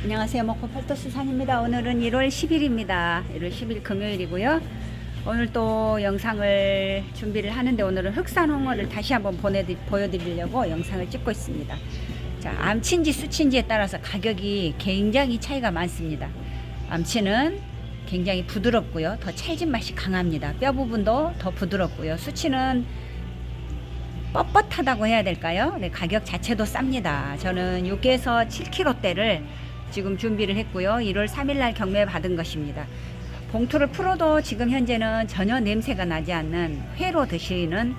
안녕하세요. 먹고 팔도스 산입니다. 오늘은 1월 10일입니다. 1월 10일 금요일이고요. 오늘 또 영상을 준비를 하는데 오늘은 흑산 홍어를 다시 한번 보내드, 보여드리려고 영상을 찍고 있습니다. 자, 암치인지 수치인지에 따라서 가격이 굉장히 차이가 많습니다. 암치는 굉장히 부드럽고요. 더 찰진 맛이 강합니다. 뼈 부분도 더 부드럽고요. 수치는 뻣뻣하다고 해야 될까요? 네, 가격 자체도 쌉니다. 저는 6에서 7kg대를 지금 준비를 했고요. 1월 3일날 경매 받은 것입니다. 봉투를 풀어도 지금 현재는 전혀 냄새가 나지 않는 회로 드시는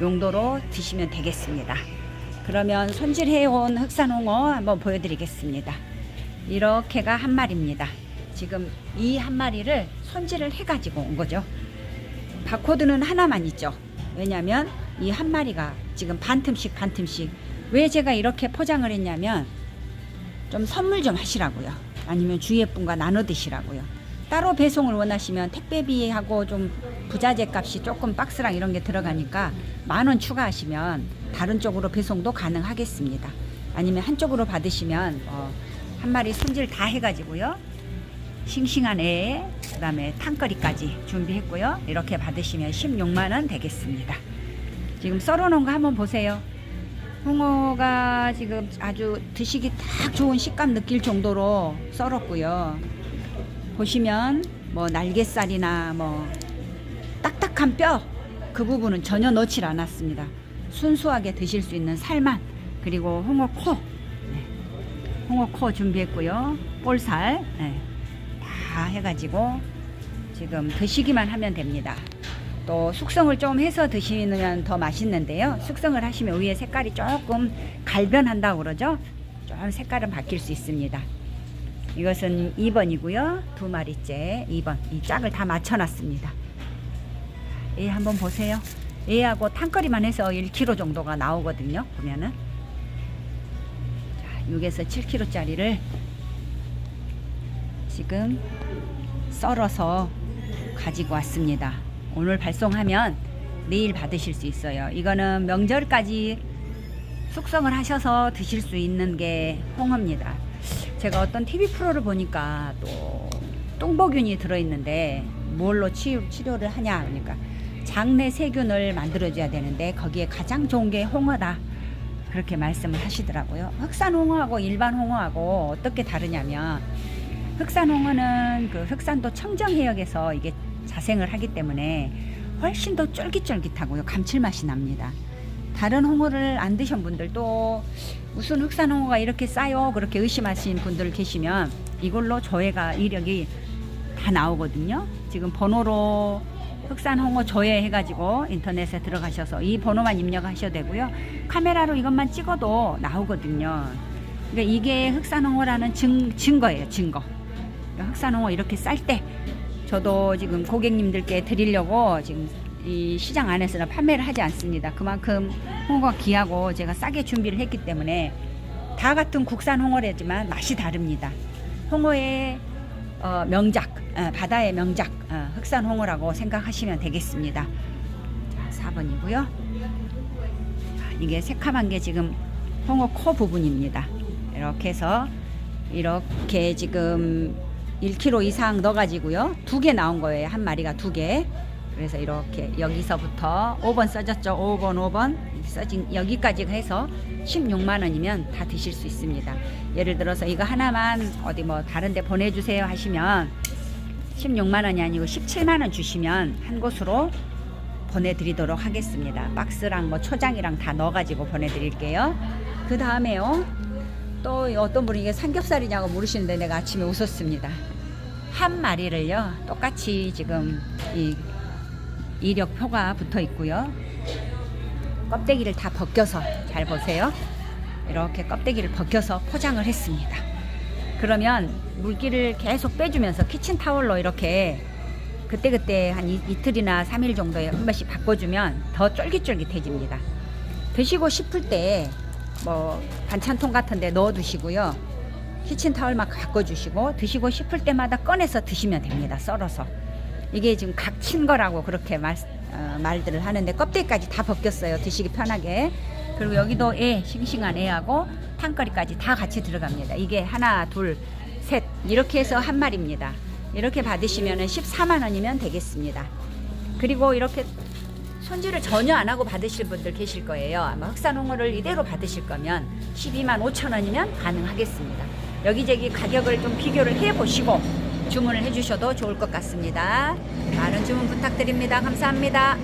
용도로 드시면 되겠습니다. 그러면 손질해온 흑산홍어 한번 보여드리겠습니다. 이렇게가 한 마리입니다. 지금 이 한 마리를 손질을 해가지고 온 거죠. 바코드는 하나만 있죠. 왜냐면 이 한 마리가 지금 반틈씩 반틈씩 왜 제가 이렇게 포장을 했냐면 좀 선물 좀 하시라고요. 아니면 주위의 분과 나눠 드시라고요. 따로 배송을 원하시면 택배비하고 좀 부자재 값이 조금 박스랑 이런 게 들어가니까 만 원 추가하시면 다른 쪽으로 배송도 가능하겠습니다. 아니면 한쪽으로 받으시면 어, 한 마리 손질 다 해가지고요. 싱싱한 애, 그 다음에 탕거리까지 준비했고요. 이렇게 받으시면 16만 원 되겠습니다. 지금 썰어놓은 거 한번 보세요. 홍어가 지금 아주 드시기 딱 좋은 식감 느낄 정도로 썰었고요. 보시면 뭐 날개살이나 뭐 딱딱한 뼈 그 부분은 전혀 넣질 않았습니다. 순수하게 드실 수 있는 살만 그리고 홍어 코, 네. 홍어 코 준비했고요. 볼살 네. 다 해가지고 지금 드시기만 하면 됩니다. 또 숙성을 좀 해서 드시면 더 맛있는데요. 숙성을 하시면 위에 색깔이 조금 갈변한다고 그러죠. 좀 색깔은 바뀔 수 있습니다. 이것은 2번이고요. 두 마리째 2번. 이 짝을 다 맞춰놨습니다. 얘 한번 보세요. 얘하고 탕거리만 해서 1kg 정도가 나오거든요. 보면은. 자, 6에서 7kg짜리를 지금 썰어서 가지고 왔습니다. 오늘 발송하면 내일 받으실 수 있어요. 이거는 명절까지 숙성을 하셔서 드실 수 있는 게 홍어입니다. 제가 어떤 TV 프로를 보니까 또 똥보균이 들어있는데 뭘로 치유, 치료를 하냐 그러니까 장내 세균을 만들어줘야 되는데 거기에 가장 좋은 게 홍어다 그렇게 말씀을 하시더라고요. 흑산 홍어하고 일반 홍어하고 어떻게 다르냐면 흑산 홍어는 그 흑산도 청정 해역에서 이게 자생을 하기 때문에 훨씬 더 쫄깃쫄깃하고요 감칠맛이 납니다. 다른 홍어를 안 드신 분들도 무슨 흑산 홍어가 이렇게 싸요 그렇게 의심하신 분들 계시면 이걸로 조회가 이력이 다 나오거든요. 지금 번호로 흑산 홍어 조회 해가지고 인터넷에 들어가셔서 이 번호만 입력하셔도 되고요. 카메라로 이것만 찍어도 나오거든요. 그러니까 이게 흑산 홍어라는 증, 증거예요, 증거. 그러니까 흑산 홍어 이렇게 쌀 때 저도 지금 고객님들께 드리려고 지금 이 시장 안에서는 판매를 하지 않습니다. 그만큼 홍어가 귀하고 제가 싸게 준비를 했기 때문에 다 같은 국산 홍어라지만 맛이 다릅니다. 홍어의 어, 명작, 어, 바다의 명작, 어, 흑산 홍어라고 생각하시면 되겠습니다. 자, 4번이고요. 이게 새카만 게 지금 홍어 코 부분입니다. 이렇게 해서 이렇게 지금 1kg 이상 넣어가지고요. 두 개 나온 거예요. 한 마리가 두 개. 그래서 이렇게 여기서부터 5번 써졌죠. 5번, 5번 써진 여기까지 해서 16만 원이면 다 드실 수 있습니다. 예를 들어서 이거 하나만 어디 뭐 다른 데 보내주세요 하시면 16만 원이 아니고 17만 원 주시면 한 곳으로 보내드리도록 하겠습니다. 박스랑 뭐 초장이랑 다 넣어가지고 보내드릴게요. 그 다음에요. 또 어떤 분이 이게 삼겹살이냐고 물으시는데 내가 아침에 웃었습니다. 한 마리를요 똑같이 지금 이 이력표가 붙어 있고요. 껍데기를 다 벗겨서 잘 보세요. 이렇게 껍데기를 벗겨서 포장을 했습니다. 그러면 물기를 계속 빼주면서 키친타월로 이렇게 그때그때 한 이, 이틀이나 3일 정도에 한 번씩 바꿔주면 더 쫄깃쫄깃해집니다. 드시고 싶을 때 뭐 반찬통 같은 데 넣어 두시고요. 키친타월만 바꿔주시고 드시고 싶을 때마다 꺼내서 드시면 됩니다. 썰어서. 이게 지금 각친 거라고 그렇게 말, 어, 말들을 하는데 껍데기까지 다 벗겼어요. 드시기 편하게. 그리고 여기도 애, 싱싱한 애하고 탕거리까지 다 같이 들어갑니다. 이게 하나, 둘, 셋 이렇게 해서 한 마리입니다. 이렇게 받으시면 14만 원이면 되겠습니다. 그리고 이렇게 손질을 전혀 안 하고 받으실 분들 계실 거예요. 아마 흑산홍어를 이대로 받으실 거면 12만 5천 원이면 가능하겠습니다. 여기저기 가격을 좀 비교를 해 보시고 주문을 해 주셔도 좋을 것 같습니다. 많은 주문 부탁드립니다. 감사합니다.